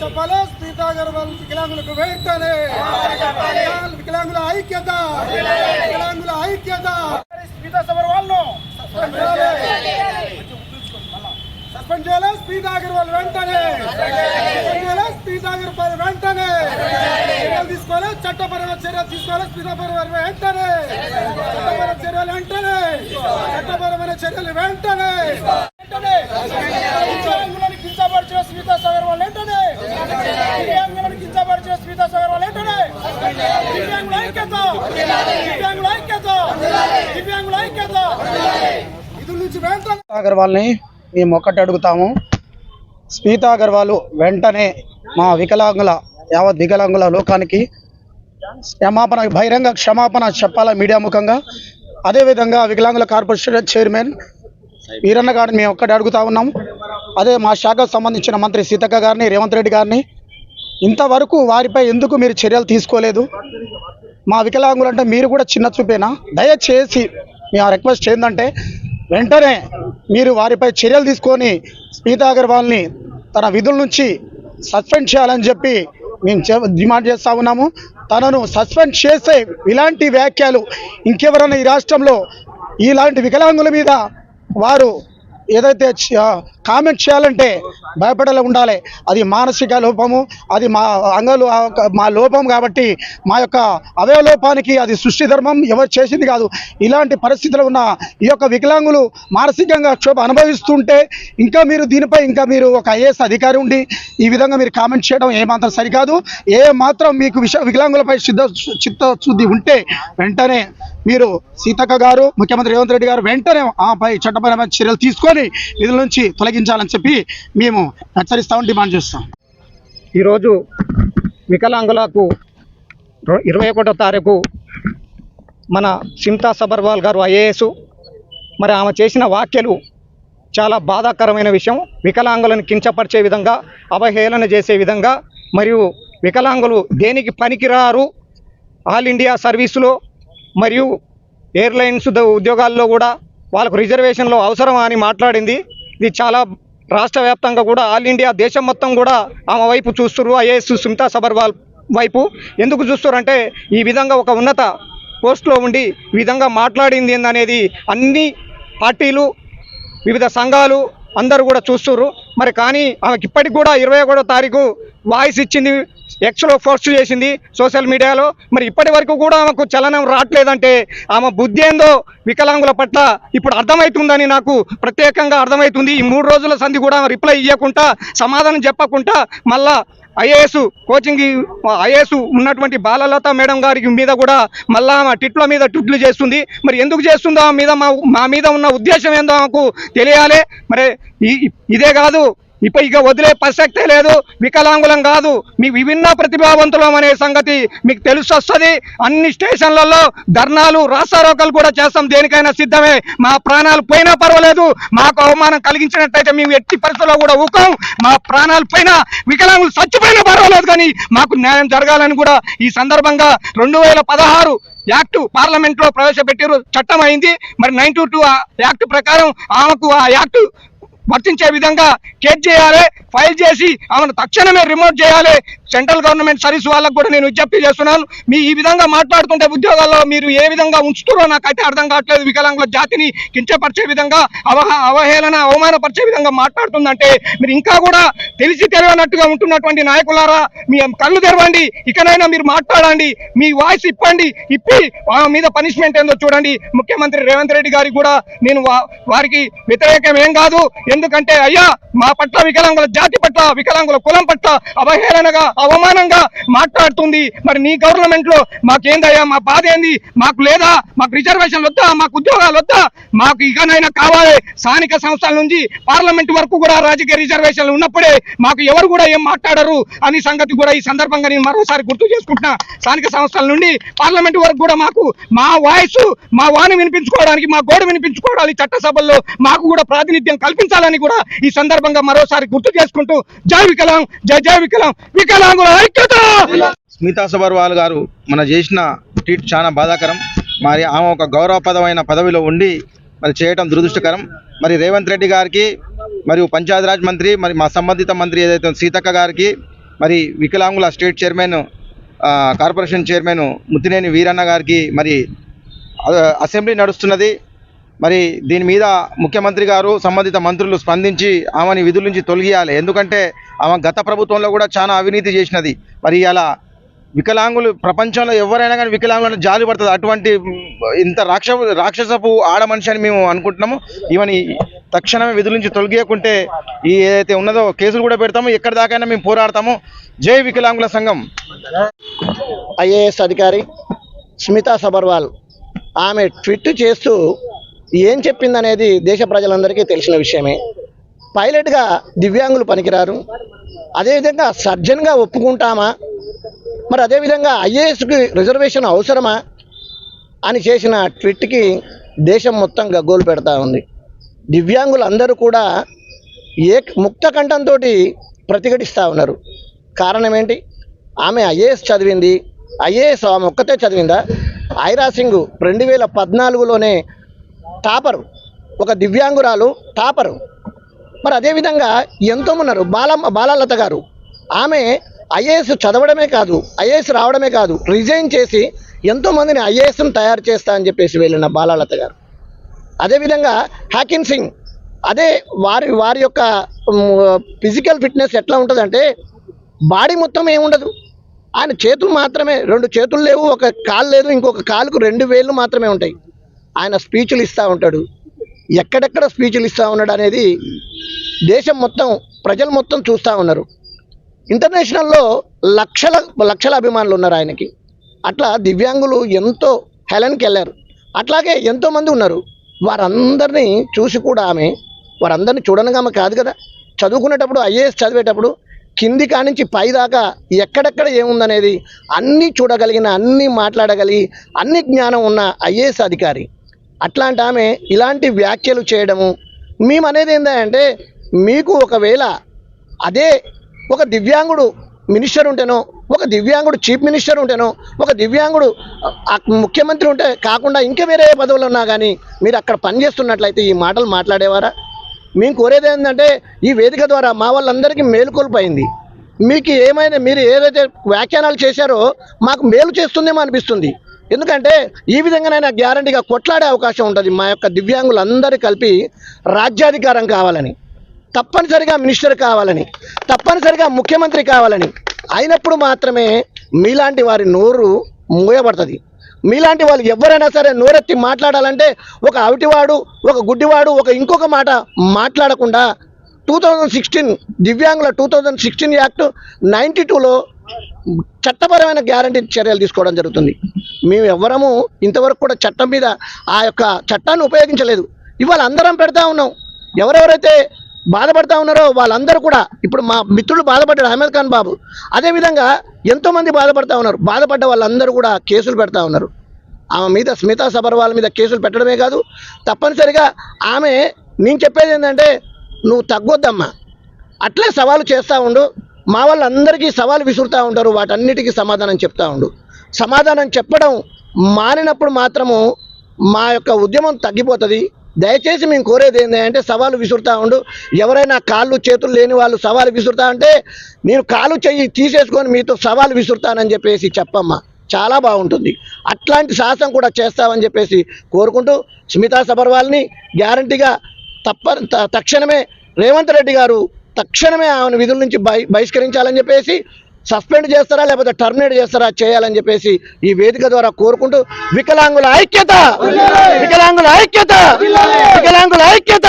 చెప్పాలి. స్మితా అగర్వాల్ వికలాంగులకు వెంటనే వికలాంగుల ఐక్యత. వికలాంగుల ఐక్యత. స్మితా సబర్వాల్ను సస్పెండ్ చేయాలి. స్మితా అగర్వాల్ వెంటనే. స్మితా అగర్వాల్ వెంటనే. చర్యలు తీసుకోవాలి. చట్టపరమైన చర్యలు తీసుకోవాలి. వెంటనే. చట్టపరమైన చర్యలు వెంటనే. చట్టపరమైన చర్యలు వెంటనే. వెంటనే. కించపరిచిన స్మితా వెంటనే దివ్యాంగులను కించపరిచిన స్మితా అగర్వాల్ వెంటనే దివ్యాంగుల ఐక్యత! దివ్యాంగుల ఐక్యత! దివ్యాంగుల ఐక్యత! ఇది నుంచి వెంటనే అగర్వాల్ని మేము ఒక్కటి అడుగుతాము. స్మితా అగర్వాల్ వెంటనే మా వికలాంగుల యావత్ వికలాంగుల లోకానికి క్షమాపణ బహిరంగ క్షమాపణ చెప్పాల మీడియా ముఖంగా? అదేవిధంగా వికలాంగుల కార్పొరేషన్ చైర్మన్ వీరన్న గారిని మేము ఒక్కటి అడుగుతా ఉన్నాం అదే మా శాఖకు సంబంధించిన మంత్రి సీతక్క గారిని రేవంత్ రెడ్డి గారిని ఇంతవరకు వారిపై ఎందుకు మీరు చర్యలు తీసుకోలేదు? మా వికలాంగులు అంటే మీరు కూడా చిన్న చూపేనా? దయచేసి మీ రిక్వెస్ట్ ఏంటంటే వెంటనే మీరు వారిపై చర్యలు తీసుకొని స్మితా అగర్వాల్ని తన విధుల నుంచి సస్పెండ్ చేయాలని చెప్పి మేము చె- డిమాండ్ చేస్తా ఉన్నాము. తనను సస్పెండ్ చేసే ఇలాంటి వ్యాఖ్యలు ఇంకెవరైనా ఈ రాష్ట్రంలో ఇలాంటి వికలాంగుల మీద వారు ఏదైతే కామెంట్ చేయాలంటే భయపడేలా ఉండాలి. అది మానసిక లోపము అది మా అంగలు మా లోపం కాబట్టి మా యొక్క అవయలోపానికి అది సృష్టి ధర్మం ఎవరు చేసింది కాదు. ఇలాంటి పరిస్థితులు ఉన్న ఈ యొక్క వికలాంగులు మానసికంగా క్షోభ అనుభవిస్తుంటే ఇంకా మీరు దీనిపై ఇంకా మీరు ఒక ఐఏఎస్ అధికారి ఉండి ఈ విధంగా మీరు కామెంట్ చేయడం ఏమాత్రం సరికాదు. ఏ మాత్రం మీకు విష వికలాంగులపై సిద్ధ చిత్తశుద్ధి ఉంటే వెంటనే మీరు సీతక్క గారు ముఖ్యమంత్రి రేవంత్ రెడ్డి గారు వెంటనే ఆపై చట్టపరమైన చర్యలు తీసుకొని ఇది నుంచి తొలగించాలని చెప్పి మేము హెచ్చరిస్తామని డిమాండ్ చేస్తాం. ఈరోజు వికలాంగులకు ఇరవై ఒకటో తారీఖు మన సింతా సబర్వాల్ గారు ఐఏఎస్ మరి ఆమె చేసిన వ్యాఖ్యలు చాలా బాధాకరమైన విషయం. వికలాంగులను కించపరిచే విధంగా అవహేళన చేసే విధంగా మరియు వికలాంగులు దేనికి పనికిరారు? ఆల్ ఇండియా సర్వీసులో మరియు ఎయిర్లైన్స్ ఉద్యోగాల్లో కూడా వాళ్ళకు రిజర్వేషన్లో అవసరం అని మాట్లాడింది. ఇది చాలా రాష్ట్ర వ్యాప్తంగా కూడా ఆల్ ఇండియా దేశం మొత్తం కూడా ఆమె వైపు చూస్తున్నారు ఐఏఎస్ సుమితా సబర్వాల్ వైపు. ఎందుకు చూస్తారంటే ఈ విధంగా ఒక ఉన్నత పోస్ట్లో ఉండి ఈ విధంగా మాట్లాడింది అనేది అన్ని పార్టీలు వివిధ సంఘాలు అందరూ కూడా చూస్తుర్రు. మరి కానీ ఆమెకి ఇప్పటికి కూడా ఇరవై ఒకటో తారీఖు వాయిస్ ఇచ్చింది ఎక్స్లో పోస్ట్ చేసింది సోషల్ మీడియాలో. మరి ఇప్పటి వరకు కూడా ఆమెకు చలనం రావట్లేదంటే ఆమె బుద్ధి ఏందో వికలాంగుల పట్ల ఇప్పుడు అర్థమవుతుందని నాకు ప్రత్యేకంగా అర్థమవుతుంది ఈ మూడు రోజుల సంధి కూడా ఆమె రిప్లై ఇవ్వకుండా సమాధానం చెప్పకుండా మళ్ళా ఐఏఎస్ కోచింగ్ ఐఏఎస్ ఉన్నటువంటి బాలలత మేడం గారి మీద కూడా మళ్ళా ఆమె టిట్ల మీద ట్విట్లు చేస్తుంది. మరి ఎందుకు చేస్తుందో మీద మా మా మీద ఉన్న ఉద్దేశం ఏందో ఆమెకు తెలియాలి. మరి ఈ- ఇదే కాదు ఇప్ప ఇక వదిలే ప్రసక్తే లేదు వికలాంగులం కాదు. మీ విభిన్న ప్రతిభావంతులం అనే సంగతి మీకు తెలిసి వస్తుంది అన్ని స్టేషన్లలో ధర్నాలు రాసారోకలు కూడా చేస్తాం. దేనికైనా సిద్ధమే. మా ప్రాణాలు పోయినా పర్వాలేదు. మాకు అవమానం కలిగించినట్టయితే మేము ఎట్టి పరిస్థితుల్లో కూడా ఊకం మా ప్రాణాలు పైన వికలాంగులు చచ్చిపోయినా పర్వాలేదు కానీ మాకు న్యాయం జరగాలని కూడా ఈ సందర్భంగా రెండు వేల పదహారు యాక్ట్ పార్లమెంట్లో ప్రవేశపెట్టారు. చట్టం అయింది. మరి నైన్ టూ యాక్ట్ ప్రకారం ఆమెకు ఆ యాక్ట్ వర్తించే విధంగా కేట్ చేయాలి ఫైల్ చేసి ఆమెను తక్షణమే రిమోట్ చేయాలి. సెంట్రల్ గవర్నమెంట్ సర్వీస్ వాళ్ళకు కూడా నేను విజ్ఞప్తి చేస్తున్నాను. మీ ఈ విధంగా మాట్లాడుతుంటే ఉద్యోగాల్లో మీరు ఏ విధంగా ఉంచుతారో నాకైతే అర్థం కావట్లేదు. వికలాంగుల జాతిని కించపరిచే విధంగా అవహ అవహేళన అవమానపరిచే విధంగా మాట్లాడుతుందంటే మీరు ఇంకా కూడా తెలిసి తెలియనట్టుగా ఉంటున్నటువంటి నాయకులారా మీ కళ్ళు తెరవండి. ఇకనైనా మీరు మాట్లాడండి. మీ వాయిస్ ఇప్పండి. ఇప్పి ఆ మీద పనిష్మెంట్ ఏందో చూడండి. ముఖ్యమంత్రి రేవంత్ రెడ్డి గారికి కూడా నేను వా- వారికి వ్యతిరేకం ఏం కాదు. ఎందుకంటే అయ్యా మా పట్ల వికలాంగుల జాతి పట్ల వికలాంగుల కులం పట్ల అవహేళనగా అవమానంగా మాట్లాడుతుంది. మరి నీ గవర్నమెంట్లో మాకేందయ్యా మా బాధ ఏంది మాకు లేదా? మాకు రిజర్వేషన్లు వద్దా? మాకు ఉద్యోగాలు వద్దా? మాకు ఇకనైనా కావాలి. స్థానిక సంస్థల నుంచి పార్లమెంట్ వరకు కూడా రాజకీయ రిజర్వేషన్లు ఉన్నప్పుడే మాకు ఎవరు కూడా ఏం మాట్లాడరు అని సంగతి కూడా ఈ సందర్భంగా నేను మరోసారి గుర్తు చేసుకుంటున్నా. స్థానిక సంస్థల నుండి పార్లమెంట్ వరకు కూడా మాకు మా వాయిస్ మా వాణి వినిపించుకోవడానికి మా గోడ వినిపించుకోవడానికి చట్టసభల్లో మాకు కూడా ప్రాతినిధ్యం కల్పించాలి కల్పించాలని కూడా ఈ సందర్భంగా మరోసారి గుర్తు చేసుకుంటూ జై వికలాం జై జై వికలాం వికలాంగుల ఐక్యత! స్మితా సబర్వాల్ గారు మన చేసిన ట్వీట్ చాలా బాధాకరం. మరి ఆమె ఒక గౌరవప్రదమైన పదవిలో ఉండి మరి చేయటం దురదృష్టకరం. మరి రేవంత్ రెడ్డి గారికి మరియు పంచాయతీరాజ్ మంత్రి మరి మా సంబంధిత మంత్రి ఏదైతే సీతక్క గారికి మరి వికలాంగుల state chairman corporation chairman Muthineni Veeranna గారికి మరి అసెంబ్లీ నడుస్తున్నది. మరి దీని మీద ముఖ్యమంత్రి గారు సంబంధిత మంత్రులు స్పందించి ఆమెని విధుల నుంచి తొలగియాలి. ఎందుకంటే ఆమె గత ప్రభుత్వంలో కూడా చాలా అవినీతి చేసినది. మరి అలా వికలాంగులు ప్రపంచంలో ఎవరైనా కానీ వికలాంగులను జాలి పడుతుంది. అటువంటి ఇంత రాక్ష రాక్షసపు ఆడ మనిషి అని మేము అనుకుంటున్నాము. ఈవెన్ తక్షణమే విధుల నుంచి తొలగియకుంటే ఈ ఏదైతే ఉన్నదో కేసులు కూడా పెడతాము. ఎక్కడి దాకైనా మేము పోరాడతాము. జై వికలాంగుల సంఘం. ఐఏఎస్ అధికారి స్మితా సబర్వాల్ ఆమె ట్వీట్ చేస్తూ ఏం చెప్పిందనేది దేశ ప్రజలందరికీ తెలిసిన విషయమే. పైలట్గా దివ్యాంగులు పనికిరారు. అదేవిధంగా సర్జన్గా ఒప్పుకుంటామా? మరి అదేవిధంగా ఐఏఎస్కి రిజర్వేషన్ అవసరమా? అని చేసిన ట్వీట్కి దేశం మొత్తం గగ్గోలు పెడతా ఉంది. దివ్యాంగులందరూ కూడా ఏ ముక్త కంఠంతో ప్రతిఘటిస్తూ ఉన్నారు. కారణం ఏంటి ఆమె ఐఏఎస్ చదివింది. ఐఏఎస్ ఆమె ఒక్కతే చదివిందా? ఐరా సింగ్ రెండు వేల పద్నాలుగులోనే టాపరు. ఒక దివ్యాంగురాలు టాపరు. మరి అదేవిధంగా ఎంతో ఉన్నారు బాల బాలలత గారు. ఆమె ఐఏఎస్ చదవడమే కాదు ఐఏఎస్ రావడమే కాదు రిజైన్ చేసి ఎంతోమందిని ఐఏఎస్ను తయారు చేస్తా అని చెప్పేసి వెళ్ళిన బాలలత గారు. అదేవిధంగా హ్యాకిన్ సింగ్. అదే వారి వారి యొక్క ఫిజికల్ ఫిట్నెస్ ఎట్లా ఉంటుందంటే బాడీ మొత్తం ఏముండదు. ఆయన చేతులు మాత్రమే రెండు చేతులు లేవు ఒక కాలు లేదు ఇంకొక కాలుకు రెండు వేళ్ళు మాత్రమే ఉంటాయి. ఆయన స్పీచ్లు ఇస్తూ ఉంటాడు. ఎక్కడెక్కడ స్పీచ్లు ఇస్తూ ఉన్నాడు అనేది దేశం మొత్తం ప్రజలు మొత్తం చూస్తూ ఉన్నారు. ఇంటర్నేషనల్లో లక్షల లక్షల అభిమానులు ఉన్నారు ఆయనకి. అట్లా దివ్యాంగులు ఎంతో హెలెన్కి వెళ్ళారు. అట్లాగే ఎంతోమంది ఉన్నారు. వారందరినీ చూసి కూడా ఆమె వారందరినీ చూడనగా ఆమె కాదు కదా. చదువుకునేటప్పుడు ఐఏఎస్ చదివేటప్పుడు కింది కానించి పై దాకా ఎక్కడెక్కడ ఏముందనేది అన్నీ చూడగలిగిన అన్నీ మాట్లాడగలిగి అన్ని జ్ఞానం ఉన్న ఐఏఎస్ అధికారి. అట్లాంటి ఆమె ఇలాంటి వ్యాఖ్యలు చేయడము మేము అనేది ఏంటంటే మీకు ఒకవేళ అదే ఒక దివ్యాంగుడు మినిస్టర్ ఉంటేనో ఒక దివ్యాంగుడు చీఫ్ మినిస్టర్ ఉంటేనో ఒక దివ్యాంగుడు ముఖ్యమంత్రి ఉంటే కాకుండా ఇంకా వేరే పదవులు ఉన్నా కానీ మీరు అక్కడ పనిచేస్తున్నట్లయితే ఈ మాటలు మాట్లాడేవారా? మేము కోరేది ఏంటంటే ఈ వేదిక ద్వారా మా వాళ్ళందరికీ మేలుకొల్పోయింది మీకు ఏమైనా మీరు ఏదైతే వ్యాఖ్యానాలు చేశారో మాకు మేలు చేస్తుందేమో అనిపిస్తుంది. ఎందుకంటే ఈ విధంగానైనా గ్యారంటీగా కొట్లాడే అవకాశం ఉంటుంది. మా యొక్క దివ్యాంగులందరూ కలిపి రాజ్యాధికారం కావాలని తప్పనిసరిగా మినిస్టర్ కావాలని తప్పనిసరిగా ముఖ్యమంత్రి కావాలని అయినప్పుడు మాత్రమే మీలాంటి వారి నోరు మూయబడుతుంది. మీలాంటి వాళ్ళు ఎవరైనా సరే నోరెత్తి మాట్లాడాలంటే ఒక అవిటివాడు ఒక గుడ్డివాడు ఒక ఇంకొక మాట మాట్లాడకుండా టూ థౌజండ్ సిక్స్టీన్ దివ్యాంగుల two thousand sixteen act ninety టూలో చట్టపరమైన గ్యారంటీ చర్యలు తీసుకోవడం జరుగుతుంది. మేము ఎవ్వరము ఇంతవరకు కూడా చట్టం మీద ఆ యొక్క చట్టాన్ని ఉపయోగించలేదు. ఇవాళ అందరం పెడతా ఉన్నాం. ఎవరెవరైతే బాధపడతా ఉన్నారో వాళ్ళందరూ కూడా ఇప్పుడు మా మిత్రుడు బాధపడ్డాడు అహ్మద్ ఖాన్ బాబు అదేవిధంగా ఎంతోమంది బాధపడతా ఉన్నారు. బాధపడ్డ వాళ్ళందరూ కూడా కేసులు పెడతా ఉన్నారు. ఆమె మీద స్మితా సబర్వాల్ మీద కేసులు పెట్టడమే కాదు తప్పనిసరిగా ఆమె నేను చెప్పేది ఏంటంటే నువ్వు తగ్గొద్దమ్మా. అట్లే సవాలు చేస్తూ ఉండు. మా వాళ్ళందరికీ సవాలు విసురుతూ ఉంటారు వాటన్నిటికీ సమాధానం చెప్తా ఉండు. సమాధానం చెప్పడం మానినప్పుడు మాత్రము మా యొక్క ఉద్యమం తగ్గిపోతుంది. దయచేసి మేము కోరేది ఏంటంటే సవాలు విసురుతా ఉండు. ఎవరైనా కాళ్ళు చేతులు లేని వాళ్ళు సవాలు విసురుతా అంటే నేను కాళ్ళు చెయ్యి తీసేసుకొని మీతో సవాలు విసురుతానని చెప్పేసి చెప్పమ్మా. చాలా బాగుంటుంది. అట్లాంటి సాహసం కూడా చేస్తామని చెప్పేసి కోరుకుంటూ స్మితా సబర్వాల్ని గ్యారంటీగా తప్ప తక్షణమే రేవంత్ రెడ్డి గారు తక్షణమే ఆమెను విధుల నుంచి బహిష్కరించాలని చెప్పేసి సస్పెండ్ చేస్తారా లేకపోతే టర్మినేట్ చేస్తారా చేయాలని చెప్పేసి ఈ వేదిక ద్వారా కోరుకుంటూ వికలాంగుల ఐక్యత! వికలాంగుల ఐక్యత! వికలాంగుల ఐక్యత!